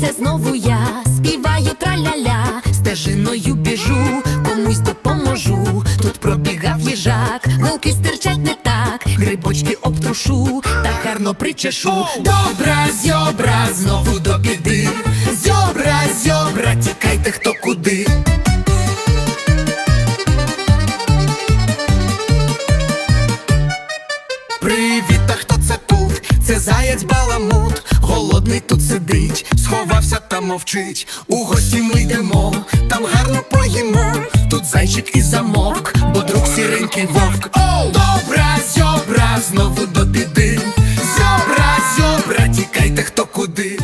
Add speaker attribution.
Speaker 1: це знову я співаю траля-ля, стежиною біжу, комусь допоможу. Тут пробігав їжак, вилки стирчать не так, грибочки обтрушу та гарно причешу. Добра зьобра, знову до біди. Зьобра, зьобра, тікайте хто куди. Привіт, а хто це тут? Це заєць баламут, голодний тут сидить, та мовчить. У гості ми йдемо, там гарно поїмо. Тут зайчик і замовк, бо друг сіренький вовк. Оу! Добра зьобра, знову до біди. Зьобра, зьобра, тікайте хто куди.